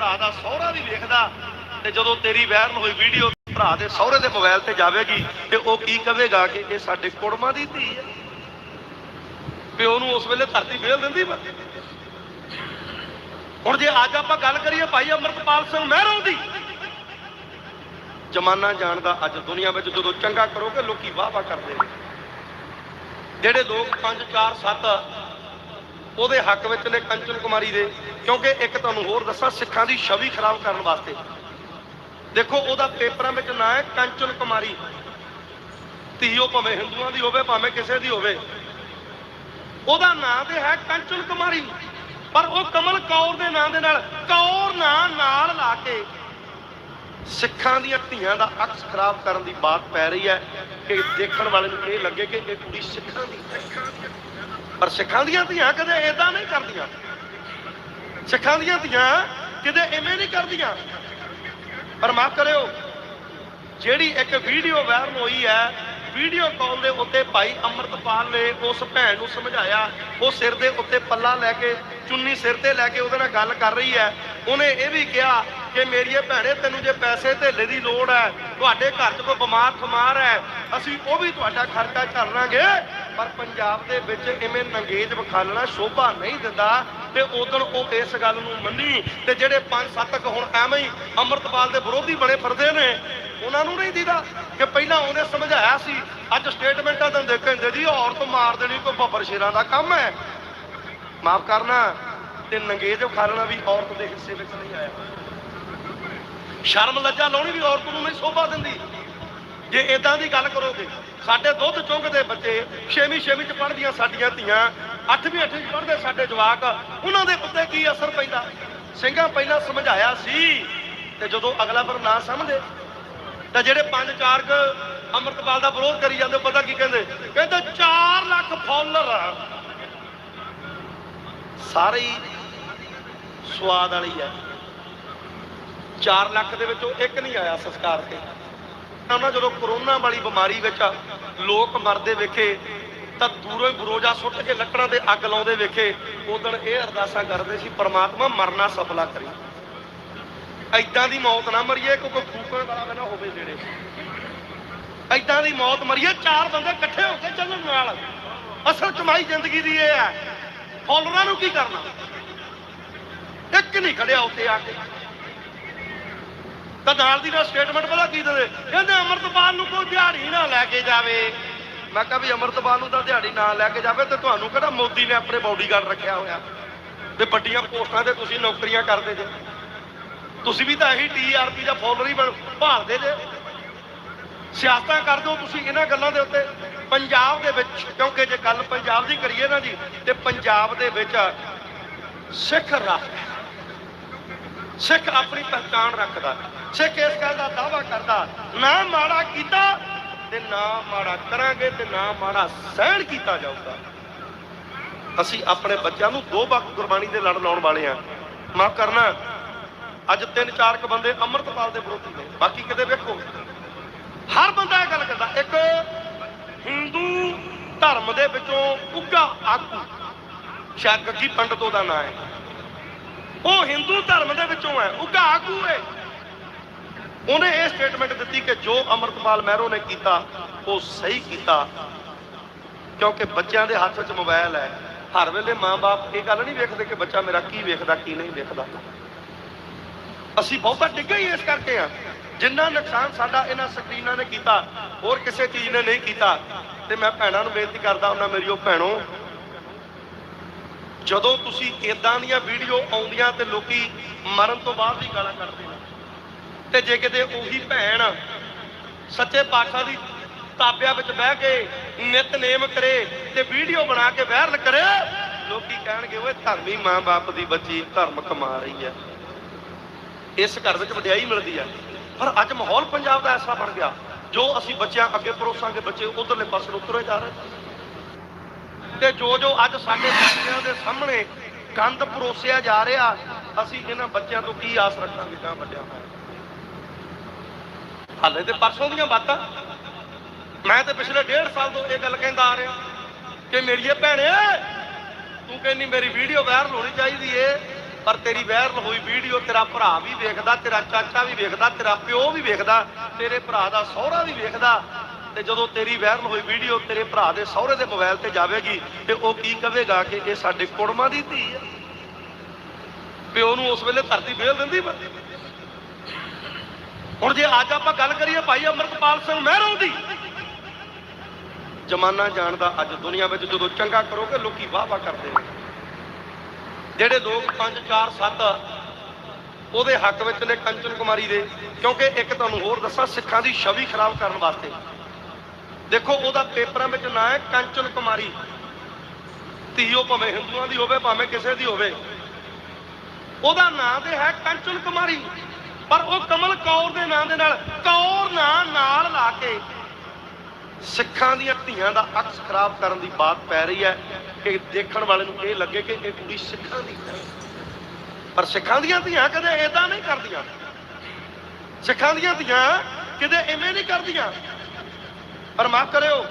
ਭਰਾ ਦਾ ਸਹੁਰਾ ਵੀ ਵੇਖਦਾ ਤੇ ਜਦੋਂ ਤੇਰੀ ਵਾਇਰਲ ਹੋਈ ਵੀਡੀਓ ਭਰਾ ਦੇ ਸਹੁਰੇ ਦੇ ਮੋਬਾਈਲ ਤੇ ਜਾਵੇਗੀ, ਤੇ ਉਹ ਕੀ ਕਹੇਗਾ ਕਿ ਇਹ ਸਾਡੇ ਕੁੜਮਾਂ ਦੀ ਧੀ ਹੈ? ਪਿਓ ਨੂੰ ਉਸ ਵੇਲੇ ਧਰਤੀ ਫੇਲ ਦਿੰਦੀ ਵਾ। ਹੁਣ ਜੇ ਅੱਜ ਆਪਾਂ ਗੱਲ ਕਰੀਏ ਭਾਈ ਅਮਰਤਪਾਲ ਸਿੰਘ ਮਹਿਰੋਂ ਦੀ, ਜਮਾਨਾ ਜਾਣਦਾ ਅੱਜ ਦੁਨੀਆ ਵਿੱਚ ਜਦੋਂ ਚੰਗਾ ਕਰੋਗੇ, ਲੋਕੀ ਵਾਹ ਵਾਹ ਕਰਦੇ ਨੇ। ਜਿਹੜੇ ਲੋਕ 5 4 7 ਉਹਦੇ ਹੱਕ ਵਿੱਚ ਨੇ ਕੰਚਨ ਕੁਮਾਰੀ ਦੇ। ਕਿਉਂਕਿ ਇੱਕ ਤੁਹਾਨੂੰ ਹੋਰ ਦੱਸਾਂ, ਸਿੱਖਾਂ ਦੀ ਛਵੀ ਖਰਾਬ ਕਰਨ ਵਾਸਤੇ। ਦੇਖੋ, ਉਹਦਾ ਪੇਪਰਾਂ ਵਿੱਚ ਨਾਂ ਹੈ ਕੰਚਨ ਕੁਮਾਰੀ। ਧੀ ਉਹ ਭਾਵੇਂ ਹਿੰਦੂਆਂ ਦੀ ਹੋਵੇ, ਭਾਵੇਂ ਕਿਸੇ ਦੀ ਹੋਵੇ। ਉਹਦਾ ਨਾਂ ਤੇ ਹੈ ਕੰਚਨ ਕੁਮਾਰੀ। ਪਰ ਉਹ ਕਮਲ ਕੌਰ ਦੇ ਨਾਂ ਦੇ ਨਾਲ, ਕੌਰ ਨਾਂ ਨਾਲ ਲਾ ਕੇ ਸਿੱਖਾਂ ਦੀਆਂ ਧੀਆਂ ਦਾ ਅਕਸ ਖਰਾਬ ਕਰਨ ਦੀ ਬਾਤ ਪੈ ਰਹੀ ਹੈ ਕਿ ਦੇਖਣ ਵਾਲੇ ਨੂੰ ਇਹ ਲੱਗੇ ਕਿ ਇਹ ਕੁੜੀ ਸਿੱਖਾਂ ਦੀ ਹੈ। ਪਰ ਸਿੱਖਾਂ ਦੀਆਂ ਧੀਆਂ ਕਦੇ ਇਦਾਂ ਨਹੀਂ ਕਰਦੀਆਂ। ਸਿੱਖਾਂ ਦੀਆਂ ਧੀਆਂ ਕਿਤੇ ਐਵੇਂ ਨਹੀਂ ਕਰਦੀਆਂ। ਪਰ ਮਾਫ ਕਰਿਓ, ਜਿਹੜੀ ਇੱਕ ਵੀਡੀਓ ਵਾਇਰਲ ਹੋਈ ਹੈ, ਵੀਡੀਓ ਕਾਲ ਦੇ ਉੱਤੇ ਭਾਈ ਅਮਰਤਪਾਲ ਨੇ ਉਸ ਭੈਣ ਨੂੰ ਸਮਝਾਇਆ, ਉਹ ਸਿਰ ਦੇ ਉੱਤੇ ਪੱਲਾ ਲੈ ਕੇ, ਚੁੰਨੀ ਸਿਰ ਤੇ ਲੈ ਕੇ ਉਹਦੇ ਨਾਲ ਗੱਲ ਕਰ ਰਹੀ ਹੈ। ਉਹਨੇ ਇਹ ਵੀ ਕਿਹਾ ਕਿ ਮੇਰੀਏ ਭੈਣੇ, ਤੈਨੂੰ ਜੇ ਪੈਸੇ ਧੇਲੇ ਦੀ ਲੋੜ ਹੈ, ਤੁਹਾਡੇ ਘਰ 'ਚ ਕੋਈ ਬਿਮਾਰ ਠਮਾਰ ਹੈ, ਅਸੀਂ ਉਹ ਵੀ ਤੁਹਾਡਾ ਖਰਚਾ ਚੱਲ ਲਾਂਗੇ। ਪਰ ਪੰਜਾਬ ਦੇ ਵਿੱਚ ਇਵੇਂ ਨੰਗੇਜ ਵਿਖਾਲਣਾ ਸ਼ੋਭਾ ਨਹੀਂ ਦਿੰਦਾ ਤੇ ਉਦੋਂ ਉਹ ਇਸ ਗੱਲ ਨੂੰ ਮੰਨੀ ਤੇ ਜਿਹੜੇ ਪੰਜ ਸੱਤ ਕੁ ਹੁਣ ਐਵੇਂ ਹੀ ਅਮਰਤਪਾਲ ਦੇ ਵਿਰੋਧੀ ਬਣੇ ਫਿਰਦੇ ਨੇ, ਉਹਨਾਂ ਨੂੰ ਨਹੀਂ ਦੀਦਾ ਕਿ ਪਹਿਲਾਂ ਉਹਨੇ ਸਮਝਾਇਆ ਸੀ, ਅੱਜ ਸਟੇਟਮੈਂਟਾਂ ਤਾਂ ਦੇਖਣ ਜੀ, ਔਰਤ ਮਾਰ ਦੇਣੀ ਕੋਈ ਬੱਬਰ ਸ਼ੇਰਾਂ ਦਾ ਕੰਮ ਹੈ। ਮਾਫ ਕਰਨਾ, ਤੇ ਨੰਗੇਜ ਵਿਖਾਲਣਾ ਵੀ ਔਰਤ ਦੇ ਹਿੱਸੇ ਵਿੱਚ ਨਹੀਂ ਆਇਆ। ਸ਼ਰਮ ਲੱਜਾ ਲਾਉਣੀ ਵੀ ਔਰਤ ਨੂੰ ਨਹੀਂ ਸ਼ੋਭਾ ਦਿੰਦੀ। ਜੇ ਇਦਾਂ ਦੀ ਗੱਲ ਕਰੋਗੇ, ਸਾਡੇ ਦੁੱਧ ਚੁੰਗਦੇ ਬੱਚੇ 6ਵੀਂ 6ਵੀਂ ਚ ਪੜ੍ਹਦੀਆਂ ਸਾਡੀਆਂ ਧੀਆਂ 8ਵੀਂ 8ਵੀਂ ਚ ਪੜ੍ਹਦੇ ਸਾਡੇ ਜਵਾਕ, ਉਹਨਾਂ ਦੇ ਉੱਤੇ ਕੀ ਅਸਰ ਪੈਂਦਾ? ਸਿੰਘਾਂ ਪਹਿਲਾਂ ਸਮਝਾਇਆ ਸੀ ਤੇ ਜਦੋਂ ਅਗਲਾ ਪਰ ਨਾ ਸਮਝੇ ਤਾਂ ਜਿਹੜੇ ਪੰਜ ਚਾਰ ਕ ਅੰਮ੍ਰਿਤਪਾਲ ਦਾ ਵਿਰੋਧ ਕਰੀ ਜਾਂਦੇ ਪਤਾ ਕੀ ਕਹਿੰਦੇ? ਕਹਿੰਦੇ 4 ਲੱਖ ਫਾਲੋਅਰ ਆ ਸਾਰੇ ਸਵਾਦ ਵਾਲੀ ਹੈ 4 ਲੱਖ ਦੇ ਵਿੱਚੋਂ ਇੱਕ ਨਹੀਂ ਆਇਆ ਸੰਸਕਾਰ ਤੇ। ਉਹਨਾਂ ਜਦੋਂ ਕਰੋਨਾ ਵਾਲੀ ਬਿਮਾਰੀ ਵਿੱਚ ਲੋਕ ਮਰਦੇ ਵੇਖੇ, ਤਾਂ ਦੂਰੋਂ ਹੀ ਬਰੋਜਾ ਸੁੱਟ ਕੇ ਲੱਕੜਾਂ ਤੇ ਅੱਗ ਲਾਉਂਦੇ ਵੇਖੇ ਉਦੋਂ ਇਹ ਅਰਦਾਸਾਂ ਕਰਦੇ ਸੀ, ਪ੍ਰਮਾਤਮਾ ਮਰਨਾ ਸਫਲਾ ਕਰੀ। ਐਦਾਂ ਦੀ ਮੌਤ ਨਾ ਮਰੀਏ, ਕੋਈ ਫੂਕਣ ਵਾਲਾ ਨਾ ਹੋਵੇ ਜਿਹੜੇ ਐਦਾਂ ਦੀ ਮੌਤ ਮਰੀਏ, ਚਾਰ ਬੰਦੇ ਇਕੱਠੇ ਹੋ ਕੇ ਚੱਲਣ ਨਾਲ। ਅਸਲ ਕਮਾਈ ਜ਼ਿੰਦਗੀ ਦੀ ਇਹ ਹੈ। ਫੋਲੋਰਾਂ ਨੂੰ ਕੀ ਕਰਨਾ? ਇੱਕ ਨਹੀਂ ਖੜਿਆ ਉੱਤੇ ਆ ਕੇ। ਤਾਂ ਨਾਲ ਦੀ ਨਾਲ ਸਟੇਟਮੈਂਟ ਪਤਾ ਕੀ ਦਿੰਦੇ ਕਹਿੰਦੇ ਅਮਰਤਪਾਲ ਨੂੰ ਕੋਈ ਦਿਹਾੜੀ ਨਾ ਲੈ ਕੇ ਜਾਵੇ। ਮੈਂ ਕਿਹਾ ਵੀ ਅਮਰਤਪਾਲ ਨੂੰ ਤਾਂ ਦਿਹਾੜੀ ਨਾ ਲੈ ਕੇ ਜਾਵੇ ਤੇ ਤੁਹਾਨੂੰ ਕਿਹੜਾ ਮੋਦੀ ਨੇ ਆਪਣੇ ਬਾਡੀਗਾਰਡ ਰੱਖਿਆ ਹੋਇਆ? ਤੇ ਵੱਡੀਆਂ ਪੋਸਟਾਂ ਤੇ ਤੁਸੀਂ ਨੌਕਰੀਆਂ ਕਰਦੇ ਜੇ। ਤੁਸੀਂ ਵੀ ਤਾਂ ਇਹੀ ਟੀਆਰਪੀ ਦਾ ਫੋਲੋਅਰ ਹੀ ਬਣ- ਭਾਲਦੇ ਜੇ। ਸਿਆਸਤਾਂ ਕਰ ਹੋ ਤੁਸੀਂ ਇਹਨਾਂ ਗੱਲਾਂ ਦੇ ਉੱਤੇ। ਪੰਜਾਬ ਦੇ ਵਿੱਚ, ਕਿਉਂਕਿ ਜੇ ਗੱਲ ਪੰਜਾਬ ਦੀ ਕਰੀਏ ਨਾ ਜੀ, ਤੇ ਪੰਜਾਬ ਦੇ ਵਿੱਚ ਸਿੱਖ ਰੱਖ ਸਿੱਖ ਆਪਣੀ ਪਛਾਣ ਰੱਖਦਾ ਸਿੱਖ ਇਸ ਗੱਲ ਦਾ ਦਾਵਾ ਕਰਦਾ, ਨਾ ਮਾੜਾ ਕੀਤਾ ਤੇ ਨਾ ਮਾੜਾ ਕਰਾਂਗੇ ਤੇ ਨਾ ਮਾੜਾ ਸਹਿਣ ਕੀਤਾ ਜਾਊਗਾ। ਅਸੀਂ ਆਪਣੇ ਬੱਚਿਆਂ ਨੂੰ ਦੋ ਵਕਤ ਗੁਰਬਾਣੀ ਦੇ ਲੜ ਲਾਉਣ ਵਾਲੇ ਆ ਮਾਫ ਕਰਨਾ, ਅੱਜ ਤਿੰਨ ਚਾਰ ਕ ਬੰਦੇ ਅੰਮ੍ਰਿਤਪਾਲ ਦੇ ਵਿਰੋਧੀ ਨੇ, ਬਾਕੀ ਕਿਤੇ ਵੇਖੋ। ਹਰ ਬੰਦਾ ਇਹ ਗੱਲ ਕਰਦਾ, ਇੱਕ ਹਿੰਦੂ ਧਰਮ ਦੇ ਵਿੱਚੋਂ ਉੱਗਾ ਆਗੂ, ਸ਼ਾਇਦ ਗੱਗੀ ਪੰਡਤ ਉਹਦਾ ਨਾਂ ਹੈ। ਉਹ ਹਿੰਦੂ ਧਰਮ ਦੇ ਵਿੱਚੋਂ ਹੈ ਉੱਗਾ ਆਗੂ ਹੈ। ਉਹਨੇ ਇਹ ਸਟੇਟਮੈਂਟ ਦਿੱਤੀ ਕਿ ਜੋ ਅਮਰਤਪਾਲ ਮਹਿਰੋ ਨੇ ਕੀਤਾ, ਉਹ ਸਹੀ ਕੀਤਾ। ਕਿਉਂਕਿ ਬੱਚਿਆਂ ਦੇ ਹੱਥ ਵਿੱਚ ਮੋਬਾਈਲ ਹੈ। ਹਰ ਵੇਲੇ ਮਾਂ-ਬਾਪ ਇਹ ਗੱਲ ਨਹੀਂ ਵੇਖਦੇ ਕਿ ਬੱਚਾ ਮੇਰਾ ਕੀ ਵੇਖਦਾ, ਕੀ ਨਹੀਂ ਵੇਖਦਾ। ਅਸੀਂ ਬਹੁਤਾ ਡਿੱਗੇ ਹੀ ਇਸ ਕਰਕੇ ਆ ਜਿੰਨਾ ਨੁਕਸਾਨ ਸਾਡਾ ਇਹਨਾਂ ਸਕਰੀਨਾਂ ਨੇ ਕੀਤਾ, ਹੋਰ ਕਿਸੇ ਚੀਜ਼ ਨੇ ਨਹੀਂ ਕੀਤਾ। ਤੇ ਮੈਂ ਭੈਣਾਂ ਨੂੰ ਬੇਨਤੀ ਕਰਦਾ ਉਹਨਾਂ ਮੇਰੀ ਉਹ ਭੈਣੋ, ਜਦੋਂ ਤੁਸੀਂ ਇਦਾਂ ਦੀਆਂ ਵੀਡੀਓ ਆਉਂਦੀਆਂ ਤੇ ਲੋਕੀ ਮਰਨ ਤੋਂ ਬਾਅਦ ਦੀ ਗਾਲਾਂ ਕੱਢਦੇ ਤੇ ਜੇ ਕਿਤੇ ਉਹੀ ਭੈਣ ਸੱਚੇ ਪਾਤਸ਼ਾਹ ਦੀ ਤਾਬਿਆਂ ਵਿੱਚ ਬਹਿ ਕੇ ਨਿਤਨੇਮ ਕਰੇ ਤੇ ਵੀਡੀਓ ਬਣਾ ਕੇ ਵਾਇਰਲ ਕਰੇ, ਲੋਕੀ ਕਹਿਣਗੇ, ਓਏ ਧਰਮੀ ਮਾਂ-ਬਾਪ ਦੀ ਬੱਚੀ ਧਰਮ ਕਮਾ ਰਹੀ ਹੈ। ਇਸ ਘਰ ਵਿੱਚ ਵਡਿਆਈ ਮਿਲਦੀ ਹੈ। ਪਰ ਅੱਜ ਮਾਹੌਲ ਪੰਜਾਬ ਦਾ ਐਸਾ ਬਣ ਗਿਆ, ਜੋ ਅਸੀਂ ਬੱਚਿਆਂ ਅੱਗੇ ਪਰੋਸਾਂਗੇ, ਬੱਚੇ ਉਧਰਲੇ ਪਾਸੇ ਨੂੰ ਜਾ ਰਹੇ ਤੇ ਜੋ ਜੋ ਅੱਜ ਸਾਡੇ ਬੱਚਿਆਂ ਦੇ ਸਾਹਮਣੇ ਗੰਦ ਪਰੋਸਿਆ ਜਾ ਰਿਹਾ, ਅਸੀਂ ਇਹਨਾਂ ਬੱਚਿਆਂ ਤੋਂ ਕੀ ਆਸ ਰੱਖਾਂਗੇ ਤਾਂ ਵੱਡਿਆਂ ਤੋਂ ਹਾਲੇ ਤੇ ਪਰਸੋਂ ਦੀਆਂ ਬਾਤਾਂ। ਮੈਂ ਤੇ ਪਿਛਲੇ ਡੇਢ ਸਾਲ ਤੋਂ ਇਹ ਗੱਲ ਕਹਿੰਦਾ ਆ ਰਿਹਾ ਕਿ ਮੇਰੀਏ ਭੈਣੇ, ਤੂੰ ਕਹਿੰਦੀ ਮੇਰੀ ਵੀਡੀਓ ਵਾਇਰਲ ਹੋਣੀ ਚਾਹੀਦੀ ਏ, ਪਰ ਤੇਰੀ ਵਾਇਰਲ ਹੋਈ ਵੀਡੀਓ ਤੇਰਾ ਭਰਾ ਵੀ ਵੇਖਦਾ, ਤੇਰਾ ਚਾਚਾ ਵੀ ਵੇਖਦਾ, ਤੇਰਾ ਪਿਓ ਵੀ ਵੇਖਦਾ, ਤੇਰੇ ਭਰਾ ਦਾ ਸਹੁਰਾ ਵੀ ਵੇਖਦਾ, ਤੇ ਜਦੋਂ ਤੇਰੀ ਵਾਇਰਲ ਹੋਈ ਵੀਡੀਓ ਤੇਰੇ ਭਰਾ ਦੇ ਸਹੁਰੇ ਦੇ ਮੋਬਾਈਲ ਤੇ ਜਾਵੇਗੀ, ਤੇ ਉਹ ਕੀ ਕਹੇਗਾ ਕਿ ਇਹ ਸਾਡੇ ਕੁੜਮਾਂ ਦੀ ਧੀ ਹੈ ਪਿਓ ਨੂੰ ਉਸ ਵੇਲੇ ਧਰਤੀ ਵੇਲ ਦਿੰਦੀ ਵਾ ਹੁਣ ਜੇ ਅੱਜ ਆਪਾਂ ਗੱਲ ਕਰੀਏ ਭਾਈ ਅਮਰਤਪਾਲ ਸਿੰਘ ਮਹਿਰੋਂ ਦੀ, ਜਮਾਨਾ ਜਾਣਦਾ ਅੱਜ ਦੁਨੀਆ ਵਿੱਚ ਜਦੋਂ ਚੰਗਾ ਕਰੋਗੇ, ਲੋਕੀ ਵਾਹ ਵਾਹ ਕਰਦੇ ਨੇ। ਜਿਹੜੇ ਲੋਕ 5 4 7 ਉਹਦੇ ਹੱਕ ਵਿੱਚ ਨੇ ਕੰਚਨ ਕੁਮਾਰੀ ਦੇ, ਕਿਉਂਕਿ ਇੱਕ ਤੁਹਾਨੂੰ ਹੋਰ ਦੱਸਾਂ, ਸਿੱਖਾਂ ਦੀ ਛਵੀ ਖਰਾਬ ਕਰਨ ਵਾਸਤੇ। ਦੇਖੋ, ਉਹਦਾ ਪੇਪਰਾਂ ਵਿੱਚ ਨਾਂ ਹੈ ਕੰਚਨ ਕੁਮਾਰੀ। ਧੀਓ ਭਾਵੇਂ ਹਿੰਦੂਆਂ ਦੀ ਹੋਵੇ, ਭਾਵੇਂ ਕਿਸੇ ਦੀ ਹੋਵੇ। ਉਹਦਾ ਨਾਂ ਤੇ ਹੈ ਕੰਚਨ ਕੁਮਾਰੀ। ਪਰ ਉਹ ਕਮਲ ਕੌਰ ਦੇ ਨਾਂ ਦੇ ਨਾਲ, ਕੌਰ ਨਾਂ ਨਾਲ ਲਾ ਕੇ ਸਿੱਖਾਂ ਦੀਆਂ ਧੀਆਂ ਦਾ ਅਕਸ ਖਰਾਬ ਕਰਨ ਦੀ ਬਾਤ ਪੈ ਰਹੀ ਹੈ ਕਿ ਦੇਖਣ ਵਾਲੇ ਨੂੰ ਇਹ ਲੱਗੇ ਕਿ ਇਹ ਕੁੜੀ ਸਿੱਖਾਂ ਦੀ ਹੈ। ਪਰ ਸਿੱਖਾਂ ਦੀਆਂ ਧੀਆਂ ਕਦੇ ਏਦਾਂ ਨਹੀਂ ਕਰਦੀਆਂ। ਸਿੱਖਾਂ ਦੀਆਂ ਧੀਆਂ ਕਦੇ ਐਵੇਂ ਨਹੀਂ ਕਰਦੀਆਂ। ਪਰ ਮਾਫ ਕਰਿਓ,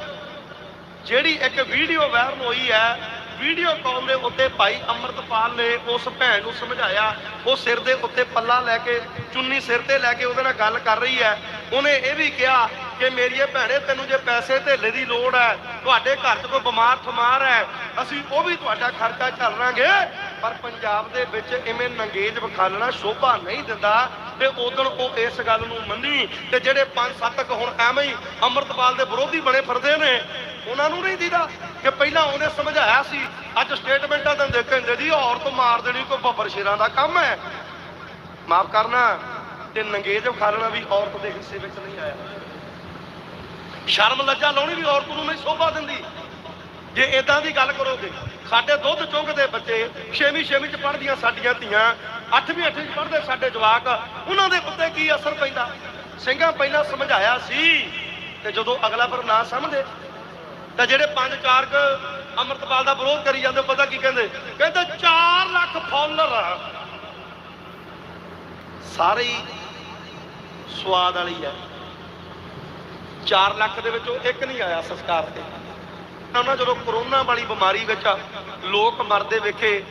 ਜਿਹੜੀ ਇੱਕ ਵੀਡੀਓ ਵਾਇਰਲ ਹੋਈ ਹੈ ਵੀਡੀਓ ਕਾਲ ਦੇ ਉੱਤੇ ਭਾਈ ਅਮਰਤਪਾਲ ਨੇ ਉਸ ਭੈਣ ਨੂੰ ਸਮਝਾਇਆ, ਉਹ ਸਿਰ ਦੇ ਉੱਤੇ ਪੱਲਾ ਲੈ ਕੇ, ਚੁੰਨੀ ਸਿਰ ਤੇ ਲੈ ਕੇ ਉਹਦੇ ਨਾਲ ਗੱਲ ਕਰ ਰਹੀ ਹੈ। ਉਹਨੇ ਇਹ ਵੀ ਕਿਹਾ ਕਿ ਮੇਰੀਏ ਭੈਣੇ, ਤੈਨੂੰ ਜੇ ਪੈਸੇ ਧੇਲੇ ਦੀ ਲੋੜ ਹੈ, ਤੁਹਾਡੇ ਘਰ 'ਚ ਕੋਈ ਬਿਮਾਰ ਠਮਾਰ ਹੈ, ਅਸੀਂ ਉਹ ਵੀ ਤੁਹਾਡਾ ਖਰਚਾ ਚੱਲ ਰਾਂਗੇ। ਪਰ ਪੰਜਾਬ ਦੇ ਵਿੱਚ ਇਵੇਂ ਨੰਗੇਜ ਵਿਖਾਲਣਾ ਸ਼ੋਭਾ ਨਹੀਂ ਦਿੰਦਾ ਤੇ ਉਦੋਂ ਉਹ ਇਸ ਗੱਲ ਨੂੰ ਮੰਨੀ ਤੇ ਜਿਹੜੇ ਪੰਜ ਸੱਤ ਹੁਣ ਐਵੇਂ ਹੀ ਅਮਰਤਪਾਲ ਦੇ ਵਿਰੋਧੀ ਬਣੇ ਫਿਰਦੇ ਨੇ ਉਹਨਾਂ ਨੂੰ ਨਹੀਂ ਦੀਦਾ ਕਿ ਪਹਿਲਾਂ ਉਹਨੇ ਸਮਝਾਇਆ ਸੀ, ਅੱਜ ਸਟੇਟਮੈਂਟਾਂ ਦਿੰਦੇ ਕਹਿੰਦੇ ਜੀ ਔਰਤ ਮਾਰ ਦੇਣੀ ਕੋਈ ਬੱਬਰ ਸ਼ੇਰਾਂ ਦਾ ਕੰਮ ਹੈ। ਮਾਫ ਕਰਨਾ, ਤੇ ਨੰਗੇਜ ਵਿਖਾਲਣਾ ਵੀ ਔਰਤ ਦੇ ਹਿੱਸੇ ਵਿੱਚ ਨਹੀਂ ਆਇਆ। ਸ਼ਰਮ ਲੱਜਾ ਲਾਉਣੀ ਵੀ ਔਰਤ ਨੂੰ ਨਹੀਂ ਸ਼ੋਭਾ ਦਿੰਦੀ। ਜੇ ਇਦਾਂ ਦੀ ਗੱਲ ਕਰੋਗੇ, ਸਾਡੇ ਦੁੱਧ ਚੁੰਗਦੇ ਬੱਚੇ 6ਵੀਂ 6ਵੀਂ ਚ ਪੜ੍ਹਦੀਆਂ ਸਾਡੀਆਂ ਧੀਆਂ 8ਵੀਂ 8ਵੀਂ ਚ ਪੜ੍ਹਦੇ ਸਾਡੇ ਜਵਾਕ, ਉਹਨਾਂ ਦੇ ਉੱਤੇ ਕੀ ਅਸਰ ਪੈਂਦਾ? ਸਿੰਘਾਂ ਪਹਿਲਾਂ ਸਮਝਾਇਆ ਸੀ, ਤੇ ਜਦੋਂ ਅਗਲਾ ਪਰ ਨਾ ਸਮਝੇ ਤਾਂ ਜਿਹੜੇ ਪੰਜ ਚਾਰ ਕ ਅਮਰਤਪਾਲ ਦਾ ਵਿਰੋਧ ਕਰੀ ਜਾਂਦੇ ਪਤਾ ਕੀ ਕਹਿੰਦੇ? ਕਹਿੰਦੇ 4 ਲੱਖ ਫਾਲੋਅਰ ਆ। ਸਾਰੇ ਸਵਾਦ ਵਾਲੀ ਹੈ 4 ਲੱਖ ਦੇ ਵਿੱਚੋਂ ਇੱਕ ਨਹੀਂ ਆਇਆ ਸੰਸਕਾਰ ਤੇ। ਉਹਨਾਂ ਜਦੋਂ ਕਰੋਨਾ ਵਾਲੀ ਬਿਮਾਰੀ ਵਿੱਚ ਲੋਕ ਮਰਦੇ ਵੇਖੇ,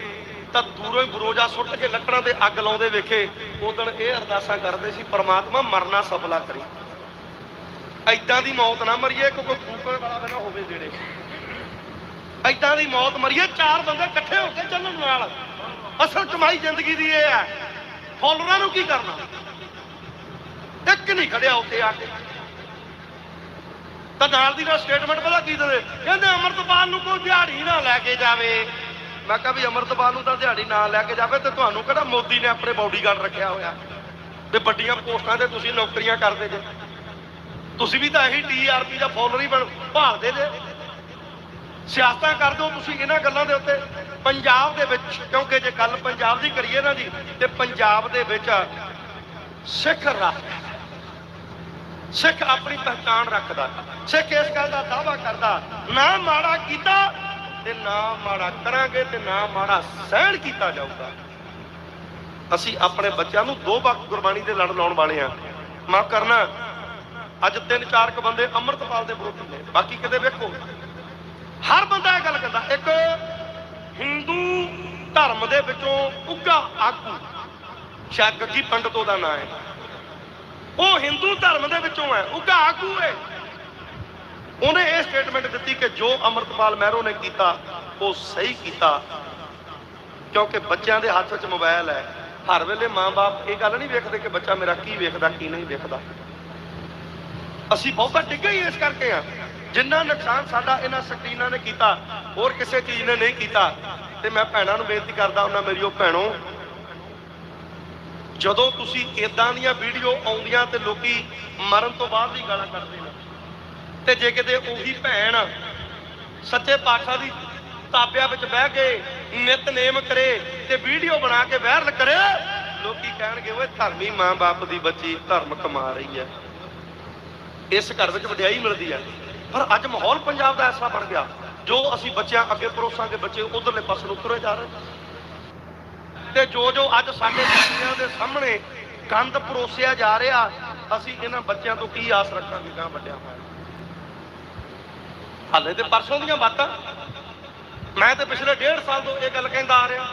ਤਾਂ ਦੂਰੋਂ ਹੀ ਬਰੋਜਾ ਸੁੱਟ ਕੇ ਲੱਕੜਾਂ ਤੇ ਅੱਗ ਲਾਉਂਦੇ ਵੇਖੇ, ਉਦੋਂ ਇਹ ਅਰਦਾਸਾਂ ਕਰਦੇ ਸੀ, ਪਰਮਾਤਮਾ ਮਰਨਾ ਸਫਲਾ ਕਰੀ। ਐਦਾਂ ਦੀ ਮੌਤ ਨਾ ਮਰੀਏ ਕੋਈ ਫੂਕਣ ਵਾਲਾ ਨਾ ਹੋਵੇ ਜਿਹੜੇ। ਐਦਾਂ ਦੀ ਮੌਤ ਮਰੀਏ, ਚਾਰ ਬੰਦੇ ਇਕੱਠੇ ਹੋ ਕੇ ਚੱਲਣ ਨਾਲ। ਅਸਲ ਕਮਾਈ ਜ਼ਿੰਦਗੀ ਦੀ ਇਹ ਹੈ। ਫੋਲੋਅਰਾਂ ਨੂੰ ਕੀ ਕਰਨਾ? ਇੱਕ ਨਹੀਂ ਖੜਿਆ ਉੱਤੇ ਆ ਕੇ। ਤਾਂ ਨਾਲ ਦੀ ਨਾਲ ਸਟੇਟਮੈਂਟ ਪਤਾ ਕੀ ਦਿੰਦੇ? ਕਹਿੰਦੇ ਅਮਰਤਪਾਲ ਨੂੰ ਕੋਈ ਦਿਹਾੜੀ ਨਾ ਲੈ ਕੇ ਜਾਵੇ। ਮੈਂ ਕਿਹਾ ਵੀ ਅਮਰਤਪਾਲ ਨੂੰ ਤਾਂ ਦਿਹਾੜੀ ਨਾ ਲੈ ਕੇ ਜਾਵੇ ਤੇ ਤੁਹਾਨੂੰ ਕਿਹੜਾ ਮੋਦੀ ਨੇ ਆਪਣੇ ਬਾਡੀਗਾਰਡ ਰੱਖਿਆ ਹੋਇਆ? ਤੇ ਵੱਡੀਆਂ ਪੋਸਟਾਂ ਤੇ ਤੁਸੀਂ ਨੌਕਰੀਆਂ ਕਰਦੇ ਜੇ। ਤੁਸੀਂ ਵੀ ਤਾਂ ਇਹੀ ਟੀਆਰਪੀ ਦਾ ਫੋਲੋਅਰ ਹੀ ਬਣ ਭਾਲਦੇ ਜੇ। ਸਿਆਸਤਾਂ ਕਰਦੇ ਹੋ ਤੁਸੀਂ ਇਹਨਾਂ ਗੱਲਾਂ ਦੇ ਉੱਤੇ। ਪੰਜਾਬ ਦੇ ਵਿੱਚ, ਕਿਉਂਕਿ ਜੇ ਗੱਲ ਪੰਜਾਬ ਦੀ ਕਰੀਏ ਨਾ ਜੀ ਤੇ ਪੰਜਾਬ ਦੇ ਵਿੱਚ ਸਿੱਖ ਰਾਜ ਸਿੱਖ ਆਪਣੀ ਪਹਿਚਾਣ ਰੱਖਦਾ। ਸਿੱਖ ਇਸ ਗੱਲ ਦਾ ਦਾਵਾ ਕਰਦਾ, ਨਾ ਮਾੜਾ ਕੀਤਾ ਤੇ ਨਾ ਮਾੜਾ ਕਰਾਂਗੇ ਤੇ ਨਾ ਮਾੜਾ ਸਹਿਣ ਕੀਤਾ ਜਾਊਗਾ। ਅਸੀਂ ਆਪਣੇ ਬੱਚਿਆਂ ਨੂੰ ਦੋ ਵਕਤ ਗੁਰਬਾਣੀ ਦੇ ਲੜ ਲਾਉਣ ਵਾਲੇ ਆ ਮਾਫ ਕਰਨਾ ਅੱਜ ਤਿੰਨ ਚਾਰ ਕ ਬੰਦੇ ਅੰਮ੍ਰਿਤਪਾਲ ਦੇ ਵਿਰੋਧੀ ਨੇ ਬਾਕੀ ਕਿਤੇ ਵੇਖੋ। ਹਰ ਬੰਦਾ ਇਹ ਗੱਲ ਕਹਿੰਦਾ, ਇੱਕ ਹਿੰਦੂ ਧਰਮ ਦੇ ਵਿੱਚੋਂ ਉੱਗਾ ਆਗੂ ਸ਼ਾਇਦ ਗੱਗੀ ਪੰਡਤ ਉਹਦਾ ਨਾਂ ਹੈ। ਉਹ ਹਿੰਦੂ ਧਰਮ ਦੇ ਵਿੱਚੋਂ ਹੈ ਉੱਗਾ ਆਗੂ ਹੈ। ਉਹਨੇ ਇਹ ਸਟੇਟਮੈਂਟ ਦਿੱਤੀ ਕਿ ਜੋ ਅਮਰਤਪਾਲ ਮਹਿਰੋ ਨੇ ਕੀਤਾ, ਉਹ ਸਹੀ ਕੀਤਾ। ਕਿਉਂਕਿ ਬੱਚਿਆਂ ਦੇ ਹੱਥ ਵਿੱਚ ਮੋਬਾਈਲ ਹੈ। ਹਰ ਵੇਲੇ ਮਾਂ-ਬਾਪ ਇਹ ਗੱਲ ਨਹੀਂ ਵੇਖਦੇ ਕਿ ਬੱਚਾ ਮੇਰਾ ਕੀ ਵੇਖਦਾ, ਕੀ ਨਹੀਂ ਵੇਖਦਾ। ਅਸੀਂ ਬਹੁਤਾ ਡਿੱਗੇ ਹੀ ਇਸ ਕਰਕੇ ਆ ਜਿੰਨਾ ਨੁਕਸਾਨ ਸਾਡਾ ਇਹਨਾਂ ਸਕਰੀਨਾਂ ਨੇ ਕੀਤਾ, ਹੋਰ ਕਿਸੇ ਚੀਜ਼ ਨੇ ਨਹੀਂ ਕੀਤਾ। ਤੇ ਮੈਂ ਭੈਣਾਂ ਨੂੰ ਬੇਨਤੀ ਕਰਦਾ ਉਹਨਾਂ ਮੇਰੀ ਭੈਣੋ, ਜਦੋਂ ਤੁਸੀਂ ਇਦਾਂ ਦੀਆਂ ਵੀਡੀਓ ਆਉਂਦੀਆਂ ਤੇ ਲੋਕੀ ਮਰਨ ਤੋਂ ਬਾਅਦ ਵੀ ਗਾਲਾਂ ਕੱਢਦੇ ਨੇ। ਤੇ ਜੇ ਕਿਤੇ ਉਹੀ ਭੈਣ ਸੱਚੇ ਪਾਤਸ਼ਾਹ ਦੀ ਤਾਬਿਆਂ ਵਿੱਚ ਬਹਿ ਕੇ ਨਿਤਨੇਮ ਕਰੇ ਤੇ ਵੀਡੀਓ ਬਣਾ ਕੇ ਵਾਇਰਲ ਕਰੇ, ਲੋਕੀ ਕਹਿਣਗੇ, ਓਏ ਧਰਮੀ ਮਾਂ-ਬਾਪ ਦੀ ਬੱਚੀ ਧਰਮ ਕਮਾ ਰਹੀ ਹੈ। ਇਸ ਘਰ ਵਿੱਚ ਵਡਿਆਈ ਮਿਲਦੀ ਹੈ। ਪਰ ਅੱਜ ਮਾਹੌਲ ਪੰਜਾਬ ਦਾ ਐਸਾ ਬਣ ਗਿਆ, ਜੋ ਅਸੀਂ ਬੱਚਿਆਂ ਅੱਗੇ ਪਰੋਸਾਂਗੇ ਬੱਚੇ ਉਧਰਲੇ ਪਾਸੇ ਨੂੰ ਤੁਰੇ ਜਾ ਰਹੇ ਤੇ ਜੋ ਜੋ ਅੱਜ ਸਾਡੇ ਬੱਚਿਆਂ ਦੇ ਸਾਹਮਣੇ ਗੰਦ ਪਰੋਸਿਆ ਜਾ ਰਿਹਾ, ਅਸੀਂ ਇਹਨਾਂ ਬੱਚਿਆਂ ਤੋਂ ਕੀ ਆਸ ਰੱਖਾਂਗੇ ਗਾਂ ਵੱਡਿਆਂ ਹਾਲੇ ਤੇ ਪਰਸੋਂ ਦੀਆਂ ਬਾਤਾਂ। ਮੈਂ ਤੇ ਪਿਛਲੇ ਡੇਢ ਸਾਲ ਤੋਂ ਇਹ ਗੱਲ ਕਹਿੰਦਾ ਆ ਰਿਹਾ।